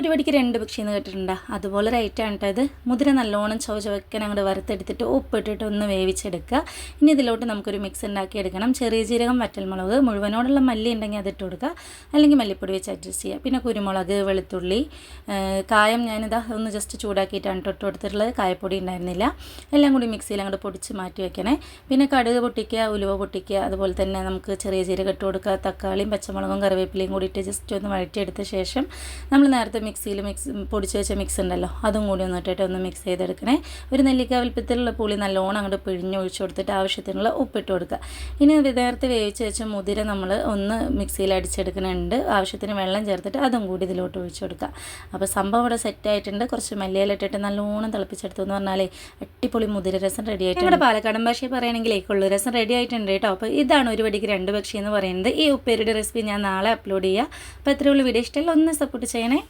ഒരു പടിക്ക് രണ്ട് പക്ഷി എന്ന് കേട്ടിട്ടുണ്ടോ? അതുപോലെ റൈറ്റാണ് കേട്ടോ ഇത്. മുതിര നല്ലോണം ചോ ചുവക്കാൻ അങ്ങോട്ട് വറുത്തെടുത്തിട്ട് ഉപ്പിട്ടിട്ട് ഒന്ന് വേവിച്ചെടുക്കുക. ഇനി ഇതിലോട്ട് നമുക്കൊരു മിക്സ് ഉണ്ടാക്കി എടുക്കണം ചെറിയ ജീരകം വറ്റൽമുളക് മുഴുവനോടുള്ള മല്ലി ഉണ്ടെങ്കിൽ അതിട്ട് കൊടുക്കുക. അല്ലെങ്കിൽ മല്ലിപ്പൊടി വെച്ച് അഡ്ജസ്റ്റ് ചെയ്യുക. പിന്നെ കുരുമുളക് വെളുത്തുള്ളി കായം ഞാനിതാ ഒന്ന് ജസ്റ്റ് ചൂടാക്കിയിട്ടാണ് തൊട്ട് കൊടുത്തിട്ടുള്ളത് കായപ്പൊടി ഉണ്ടായിരുന്നില്ല. എല്ലാം കൂടി മിക്സിയിൽ അങ്ങോട്ട് പൊടിച്ച് മാറ്റി വെക്കണേ. പിന്നെ കടുക് പൊട്ടിക്കുക ഉലുവ പൊട്ടിക്കുക. അതുപോലെ തന്നെ നമുക്ക് ചെറിയ ജീരകം ഇട്ട് കൊടുക്കുക. തക്കാളിയും പച്ചമുളകും കറിവേപ്പിലയും കൂടിയിട്ട് ജസ്റ്റ് ഒന്ന് വഴറ്റിയെടുത്ത ശേഷം നമ്മൾ നേരത്തെ മിക്സിയിൽ മിക്സ് പൊടിച്ച് വെച്ച മിക്സ് ഉണ്ടല്ലോ അതും കൂടി ഒന്ന് ഇട്ടിട്ട് ഒന്ന് മിക്സ് ചെയ്തെടുക്കണേ. ഒരു നെല്ലിക്ക വലുപ്പത്തിലുള്ള പുളി നല്ലോണം അങ്ങോട്ട് പിഴിഞ്ഞൊഴിച്ച് കൊടുത്തിട്ട് ആവശ്യത്തിനുള്ള ഉപ്പിട്ട് കൊടുക്കുക. ഇനി നേരത്തെ വേവിച്ച് വെച്ച മുതിര നമ്മൾ ഒന്ന് മിക്സിയിൽ അടിച്ചെടുക്കുന്നുണ്ട് ആവശ്യത്തിന് വെള്ളം ചേർത്തിട്ട് അതും കൂടി ഇതിലോട്ട് ഒഴിച്ച് കൊടുക്കുക. അപ്പോൾ സംഭവം ഇവിടെ സെറ്റ് ആയിട്ടുണ്ട്. കുറച്ച് മല്ലിയിലിട്ടിട്ട് നല്ലോണം തിളപ്പിച്ചെടുത്തു എന്ന് പറഞ്ഞാലേ അടിപൊളി മുതിര രസം റെഡി നമ്മുടെ പാലക്കാടൻ ഭാഷയിൽ പറയുകയാണെങ്കിലേ കൊള്ളു. രസം റെഡി ആയിട്ടുണ്ട് കേട്ടോ. അപ്പോൾ ഇതാണ് ഒരു വടിക്ക് രണ്ട് പക്ഷി എന്ന് പറയുന്നത്. ഈ ഉപ്പേരിയുടെ റെസിപ്പി ഞാൻ നാളെ അപ്ലോഡ് ചെയ്യുക അപ്പോൾ എത്രയുള്ള വീഡിയോ ഇഷ്ടമല്ല ഒന്ന് സപ്പോർട്ട് ചെയ്യണേ.